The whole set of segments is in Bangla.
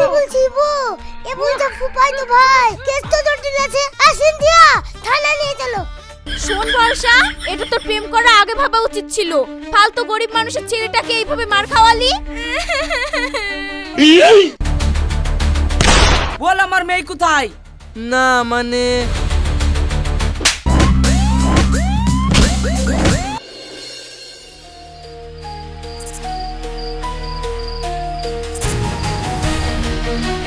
তুই বলছিস বউ? এ বলছে ফুপাই তো ভাই। কেস তো জটিল আছে আসেন দিয়া। থানা নিয়ে চলো। শোন বর্ষা এটা তো প্রেম করা আগে ভাবা উচিত ছিল। ফালতু গরিব মানুষের ছেলেটাকে এইভাবে মার খাওয়ালি? বল আমার মেয়ে কোথায়? না মানে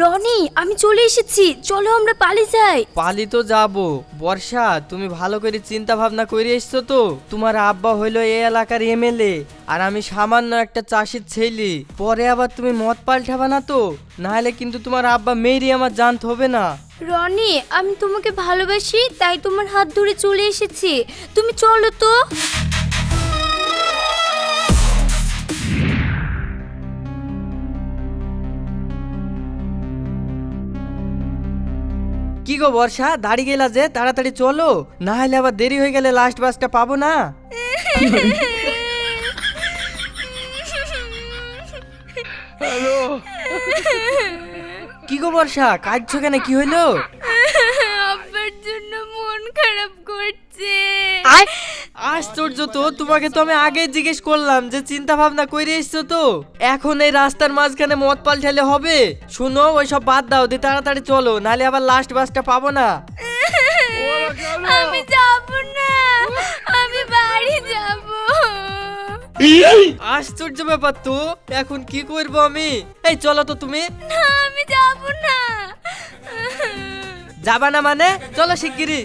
রনি আমি চলে এসেছি। চলো আমরা পালিয়ে যাই। পালি তো যাব। বর্ষা তুমি ভালো করে চিন্তা ভাবনা করে এসছো তো। তোমার আব্বা হইল এই এলাকার এমএলএ আর আমি সামান্য একটা চাষির ছেলে। পরে আবার তুমি মত পাল্টাবা না তো? নাহলে কিন্তু তোমার আব্বা মেয়েরই আমার জানতে হবে না। রনি আমি তোমাকে ভালোবাসি তাই তোমার হাত ধরে চলে এসেছি। তুমি চলো তো। কি গো বর্ষা দাঁড়িয়ে গেলা যে তাড়াতাড়ি চলো। না হলে আবার দেরি হয়ে গেলে লাস্ট বাসটা পাবো না। কি গো বর্ষা কাঁদছো কেন? কি হইল? আব্বার জন্য মন খারাপ করছে। আশ্চর্য তো তোমাকে তো আমি আগে জিজ্ঞেস করলাম যে চিন্তা ভাবনা করে এসছো তো। এখন এই রাস্তার মাঝখানে মদ পাল্টালে হবে। শুনো ওই সব বাদ দাও দিয়ে তাড়াতাড়ি চলো নাহলে আবার লাস্ট বাসটা পাবো না। আমি যাব না আমি বাড়ি যাব। আশ্চর্য ব্যাপার তো এখন কি করব আমি? এই চলো তো তুমি। না আমি যাব না। যাবা না মানে? চলো শিগগিরি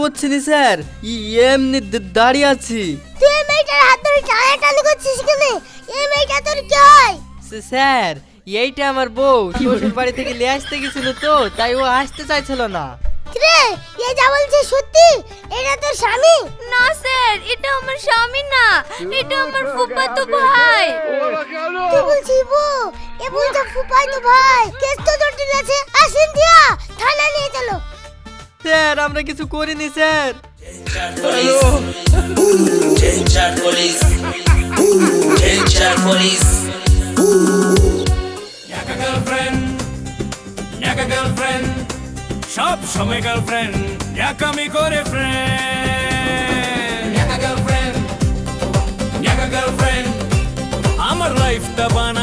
করছি নি স্যার। ই- এমনি দাঁড়িয়ে আছি। তুই এই মেয়েটার হাত ধরে টানা টানি করছিস কেন? এই মেয়েটা তোর কি হয় স্যার এইটা আমার বউ। শ্বশুর বাড়ি থেকে নিয়ে আসতে গেছিল তো তাই ও আসতে চাইছিল না। রে এ যা বলছে সত্যি? এটা তোর স্বামী? না স্যার এটা আমার স্বামী না। এটা আমার ফুফাতো ভাই। তুই বলছিস বউ? এ বলছে ফুপাই তো ভাই। কেস তো জটিল আছে। আসেন দিয়া থানা নিয়ে চলো। স্যার আমরা কিছু করিনি স্যার সব সময় গার্লফ্রেন্ড একামি করে ফ্রেন্ড গার্লফ্রেন্ড আমার লাইফটা বান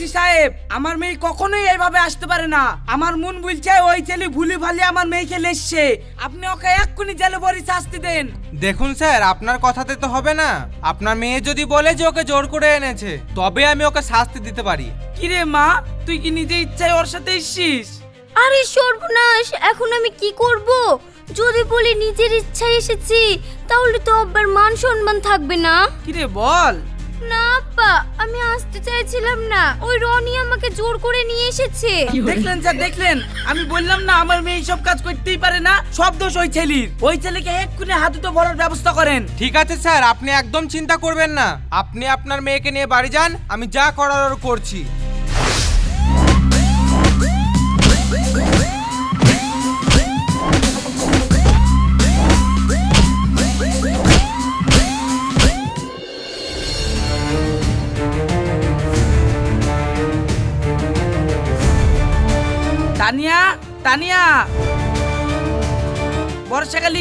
ওসি সাহেব আমার মেয়ে কখনোই এইভাবে আসতে পারে না। আমার মন বলছে ওই ছেলে ভুলি ভালি আমার মেয়েকে লেসছে। আপনি ওকে এক্ষুনি জেলে বড়ি শাস্তি দেন। দেখুন স্যার আপনার কথাতে তো হবে না। আপনার মেয়ে যদি বলে যে ওকে জোর করে এনেছে তবে আমি ওকে শাস্তি দিতে পারি। কিরে মা তুই কি নিজে ইচ্ছায় ওর সাথে এসছিস? আরে সর্বনাশ এখন আমি কি করব? যদি বলি নিজের ইচ্ছায় এসেছি তাহলে তো আব্বার মান সম্মান থাকবে না। কিরে বল। না আব্বা আমি আসতে চাইছিলাম না। ওই রনি আমাকে জোর করে নিয়ে এসেছে। দেখলেন স্যার দেখলেন? আমি বললাম না আমার মেয়ে সব কাজ করতেই পারে না সব দোষ ওই ছেলির। ওই ছেলেকে এক্ষুনি হাতুটো ভরার ব্যবস্থা করেন। ঠিক আছে স্যার আপনি একদম চিন্তা করবেন না। আপনি আপনার মেয়েকে নিয়ে বাড়ি যান আমি যা করার করছি।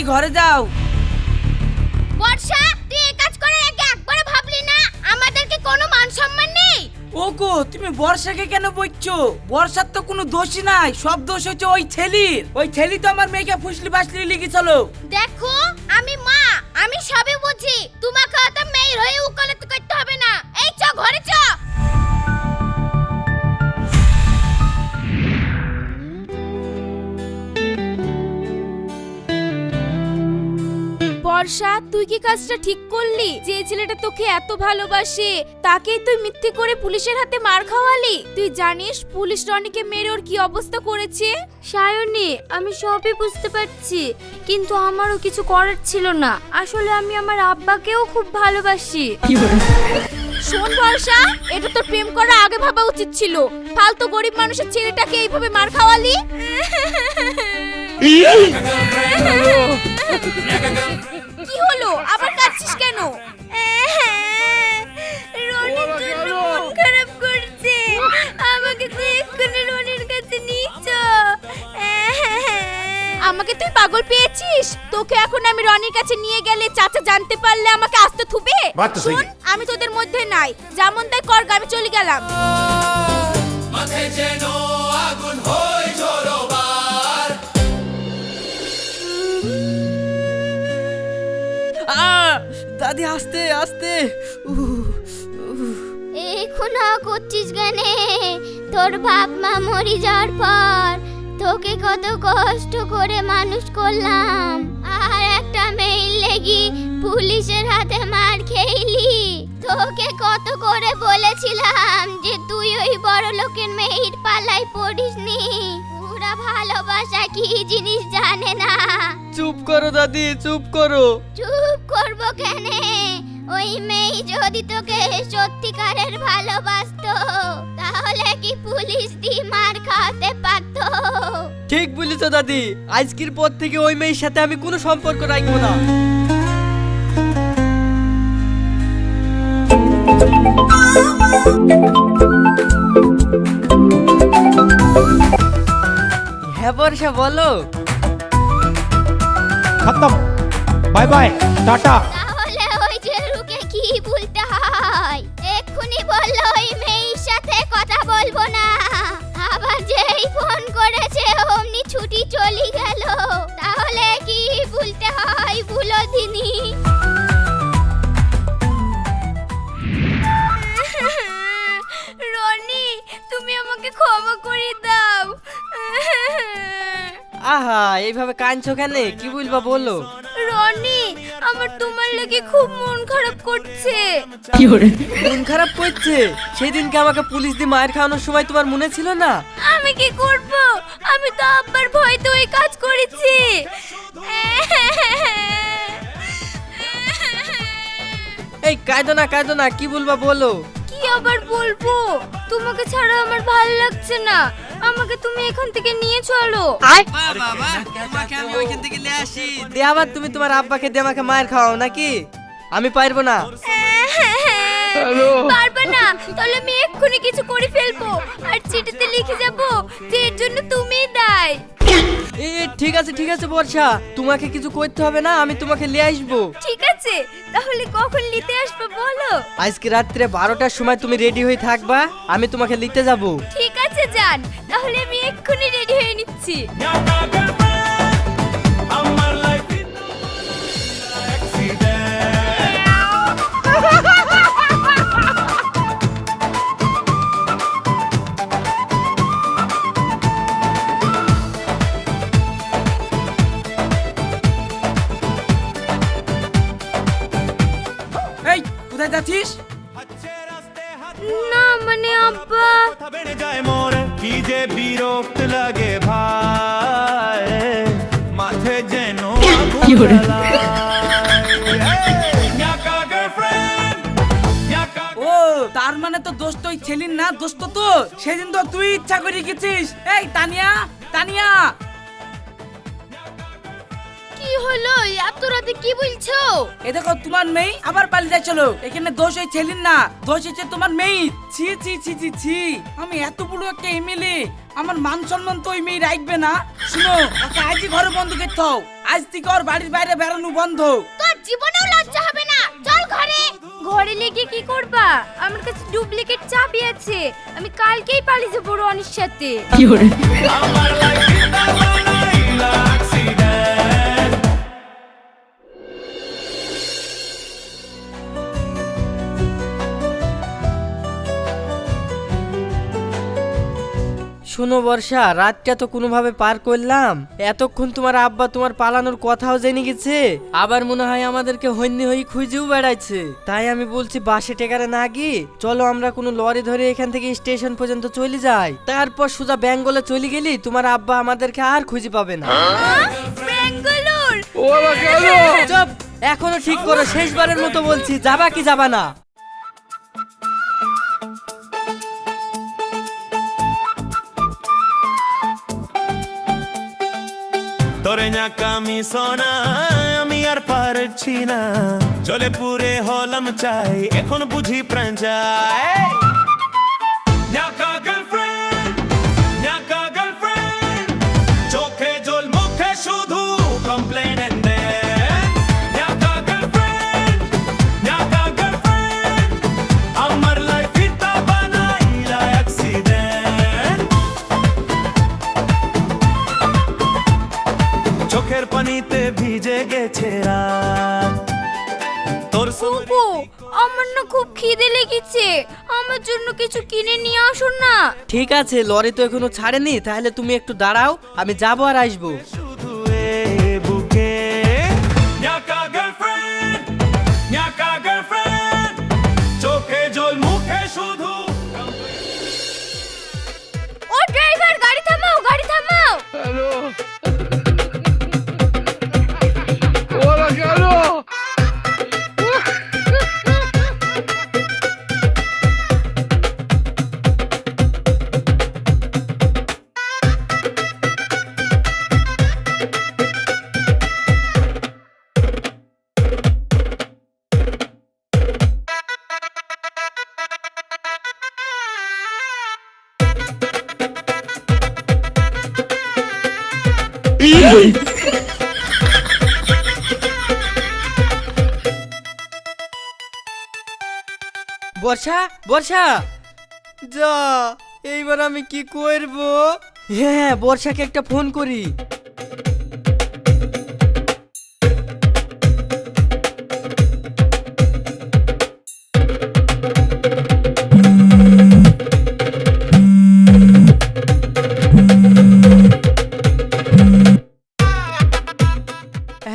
ঘরে যাও। বর্ষা তুই এই কাজ করার আগে একবার ভাবলি না আমাদেরকে কোনো মান সম্মান নেই ওগো তুমি বর্ষাকে কেন বলছো বর্ষার তো কোনো দোষই নাই সব দোষ হচ্ছে ওই ছেলির। ওই ছেলি তো আমার মেয়েকে ফুসলি বাসলি চলো। দেখো আমি মা আমি সবই বুঝি তোমাকে অত মেয়ের হয়ে উকালতি করতে হবে না। এই চ ঘরে চ। বর্ষা তুই কি কাজটা ঠিক করলি? যে ছেলেটা তোকে এত ভালোবাসে তাকেই তুই মিথ্যে করে পুলিশের হাতে মার খাওয়ালি? তুই জানিস পুলিশ রনিকে মেরে ওর কি অবস্থা করেছে? সায়নী আমি সবই বুঝতে পারছি কিন্তু আমারও কিছু করার ছিল না। আসলে আমি আমার আব্বাকেও খুব ভালোবাসি। শোন বর্ষা এটা তোর প্রেম করা আগে ভাবা উচিত ছিল। ফালতু গরিব মানুষের ছেলেটাকে এইভাবে মার খাওয়ালি? আবার কাঁদছিস কেন? রনির জন্য মন খারাপ করছে। আমাকে তুই এক্ষুনি রনির কাছে নিয়ে আমাকে তুই পাগল পেয়েছিস? তোকে এখন আমি রনির কাছে নিয়ে গেলে চাচা জানতে পারলে আমাকে আসতে থুবে? শোন আমি তোদের মধ্যে নাই। যেমন তাই কর আমি চলে গেলাম। মাথায় যেন আগুন হয়। দাদি আস্তে আস্তে। এখনও করছিস গানে তোর বাপ মা মরি যাওয়ার পর তোকে কত কষ্ট করে মানুষ করলাম। আর একটা মেইল লেগি পুলিশের হাতে মার খেইলি তোকে কত করে বলেছিলাম যে তুই ওই বড় লোকের মেয়ের পাল্লায় পড়িসনি। পুরা ভালোবাসা কি জিনিস জানে না। চুপ করো দাদি চুপ করো। চুপ করব কেন? ওই মেয়ে যদি তোকে সত্যিকারের ভালোবাসতো তাহলে কি পুলিশ দি মার খাওয়াতে পারতো? ঠিক বলেছ দাদি। আজকের পর থেকে ওই মেয়ের সাথে আমি কোনো সম্পর্ক রাখব না। হ্যাঁ বর্ষা বলো। খতম। বাই বাই, টাটা। তাহলে ওই জেরুকে কি বলতে হয়? এক্ষুনি বলল, ওই মেয়ের সাথে কথা বলব না। আবার যেই ফোন করেছে, অমনি ছুটি চলে গেল। তাহলে কি বলতে হয় ভুলো দিনি? আহা এইভাবে কাঁদছো কেন? কি বলবা বলো? রনি আমার তোমার লেগে খুব মন খারাপ করছে। মন খারাপ করছে? সেদিনকে আমাকে পুলিশ দিয়ে মায়ের খাওয়ানোর সময় তোমার মনে ছিল না? আমি কি করব? আমি তো আব্বার ভয়তে ওই কাজ করেছি। এই কাঁদো না কাঁদো না কি বলবা বলো? কি আবার বলব? তোমাকে ছাড়া আমার ভালো লাগছে না। আমাকে তুমি এখান থেকে নিয়ে চলো। তোমাকে আমি ওইখান থেকে নিয়ে আসি। দিয়ে আবার তুমি তোমার আব্বাকে দিয়ে আমাকে মায়ের খাওয়াও নাকি? আমি পারব না। পারবে না। তাহলে আমি এক্ষুনি কিছু করে ফেলব। আর চিঠিতে লিখে যাব যে এর জন্য তুমি দায়। এ ঠিক আছে ঠিক আছে বর্ষা। তোমাকে কিছু করতে হবে না আমি তোমাকে নিয়ে আসব। ঠিক আছে তাহলে কখন নিতে আসবে বলো? আজকে রাত্রে বারোটার সময় তুমি রেডি হয়ে থাকবা আমি তোমাকে নিতে যাব। ঠিক আছে যান। তাহলে আমি এক্ষুনি রেডি হয়ে নিচ্ছি। ও তার মানে তো দোষ তো ওই ছেলির না দোষ তো তো সেদিন তো তুই ইচ্ছা করে গেছিস। এই তানিয়া তানিয়া। কি হলো? এত রাতে কি বলছো? এ দেখো তোমার মেয়ে আবার পালিয়ে যাচ্ছিল এখানে দোষ ওই ছেলির না দোষ হচ্ছে তোমার মেয়ে। ছি ছি ছি ছি ছি। আমি এত বড় একটা এমএলএ। আমার মান সম্মান তো ওই মেয়ে রাখবে না। শুনো ওকে আজই ঘরে বন্ধ করতে হও। আজ থেকে ওর বাড়ির বাইরে বেড়ানো বন্ধ। তোর জীবনেও লজ্জা হবে না। চল ঘরে। ঘরে লেগে কি করবা? আমার কাছে ডুপ্লিকেট চাবি আছে আমি কালকেই পালিয়ে যাব রনির সাথে। আমার লাইফটা শোনো বর্ষা রাতটা তো কোনোভাবে পার করলাম। এতক্ষণ তোমার আব্বা তোমার পালানোর কথাও জেনে গেছে। আবার মনে হয় আমাদেরকে হন্যি হয়ে খুঁজেও বেড়াচ্ছে তাই আমি বলছি বাসে টেকারে না গিয়ে চলো আমরা কোনো লরি ধরে এখান থেকে স্টেশন পর্যন্ত চলে যাই। তারপর সোজা বেঙ্গলে চলে গেলি তোমার আব্বা আমাদেরকে আর খুঁজে পাবে না। চুপ! এখনও ঠিক করো শেষবারের মতো বলছি যাবা কি যাবা না। তোরে কামি সোনা, আমি আর পারছি না। চলে পুরে হলাম চাই, এখন বুঝি প্রাণ চাই খুব খিদে লেগেছে। আমার জন্য কিছু কিনে নিয়ে আসুন না। ঠিক আছে, লরি তো এখনও ছাড়েনি, তাহলে তুমি একটু দাঁড়াও, আমি যাব আর আসব। বর্ষা বর্ষা। যা, এইবার আমি কি করব? হ্যাঁ বর্ষাকে একটা ফোন করি।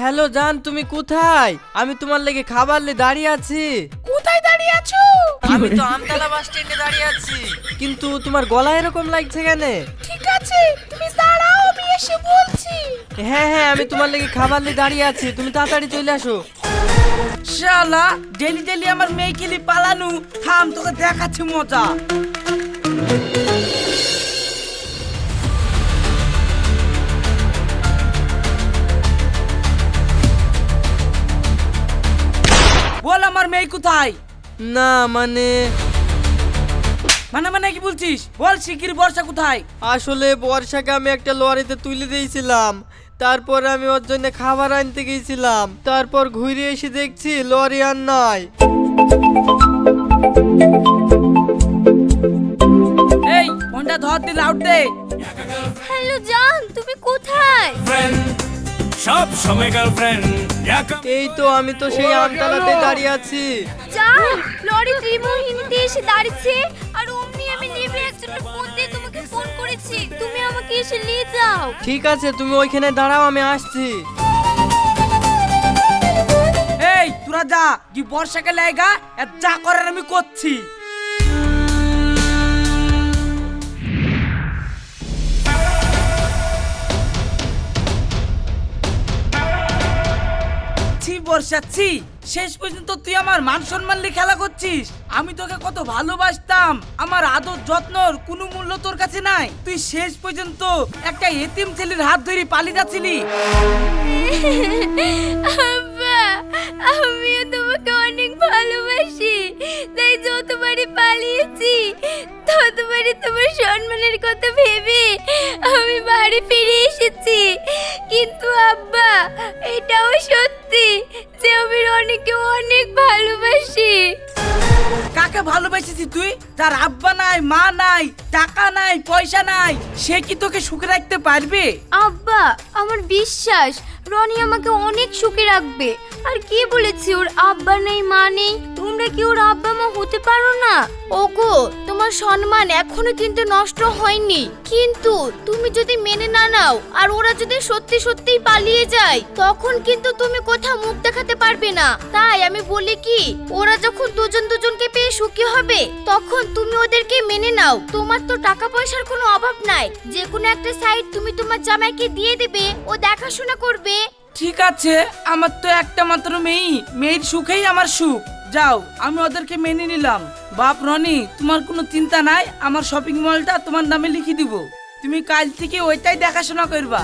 হ্যালো, জান, তুমি কোথায়? আমি তোমার লেগে খাবার লে দাঁড়িয়ে আছি। কোথায় দাঁড়িয়ে আছো? আমি তো আমতলা বাস স্ট্যান্ডে দাঁড়িয়ে আছি। কিন্তু তোমার গলা এরকম লাগছে কেন? ঠিক আছে তুমি দাঁড়াও আমি এসে বলছি। হ্যাঁ হ্যাঁ আমি তোমার লেগে খাবার নিয়ে দাঁড়িয়ে আছি। তুমি তাড়াতাড়ি চলে আসো। শালা ডেলি ডেলি আমার মেয়েকে নিয়ে পালানু। থাম তোকে দেখাচ্ছি মজা। বল আমার মেয়ে কোথায়? না মানে মানে মানে কি বলছিস? বল শিগগির বর্ষা কোথায়? আসলে বর্ষাকে আমি একটা লরিতে তুলে দিয়েছিলাম। তারপর আমি ওর জন্য খাবার আনতে গেছিলাম। তারপর ঘুরে এসে দেখছি লরি আর নাই। এই ফোনটা ধর দিয়ে লাউড দে। হ্যালো জান তুমি কোথায়? সব সময় গার্লফ্রেন্ড এই তো আমি তো সেই আমতলাতে দাঁড়িয়ে আছি। জান লরি ত্রিমোহিনীতে এসে দাঁড়িয়েছে। আর অমনি আমি নেমে একজনের ফোন দিয়ে তোমাকে ফোন করেছি। তুমি আমাকে এসে নিয়ে যাও। ঠিক আছে তুমি ওইখানে দাঁড়াও আমি আসছি। এই তোরা যা কি বর্ষাকে লাইগা যা করার আমি করছি। ছি বর্ষা ছি শেষ পর্যন্ত তুই আমার মান সম্মান নিয়ে খেলা করছিস। আমি তোকে কত ভালোবাসতাম। আমার আদর, যত্নর কোনো মূল্য তোর কাছে নাই। তুই শেষ পর্যন্ত একটা এতিম ছেলের হাত ধরে পালিয়ে যাচ্ছিলি। আমিও তোমাকে অনেক ভালোবাসি তাই যতবারই পালিয়েছি ততবারই তোমার সম্মানের কথা ভেবে আমি বাড়ি ফিরে এসেছি। কিন্তু আব্বা এটাও সত্যি যে আমি রনিকে অনেক ভালোবাসি। যার আব্বা নাই মা নাই টাকা নাই পয়সা নাই সে কি তোকে সুখে রাখতে পারবে? আব্বা আমার বিশ্বাস রনি আমাকে অনেক সুখে রাখবে। আর কে বলেছে ওর আব্বা নেই, মা নেই? তোমরা কি ওর আব্বা, মা হতে পারো না? ওগো, তোমার সম্মান এখনও কিন্তু নষ্ট হয়নি। কিন্তু তুমি যদি মেনে না নাও, আর ওরা যদি সত্যি সত্যিই পালিয়ে যায়, তখন কিন্তু তুমি কোথাও মুখ দেখাতে পারবে না। তাই আমি বলি কি, ওরা যখন দুজন দুজনকে পেয়ে সুখী হবে, তখন তুমি ওদেরকে মেনে নাও। তোমার তো টাকা পয়সার কোনো অভাব নাই। যে কোনো একটা সাইড তুমি তোমার জামাইকে দিয়ে দেবে, ও দেখাশোনা করবে। ঠিক আছে, আমার তো একটা মাত্র মেয়ে। মেয়ের সুখেই আমার সুখ। যাও, আমি ওদেরকে মেনে নিলাম। বাপ রনি, তোমার কোনো চিন্তা নাই? আমার শপিং মলটা তোমার নামে লিখে দিব। তুমি কাল থেকে ওইটাই দেখাশোনা করবা।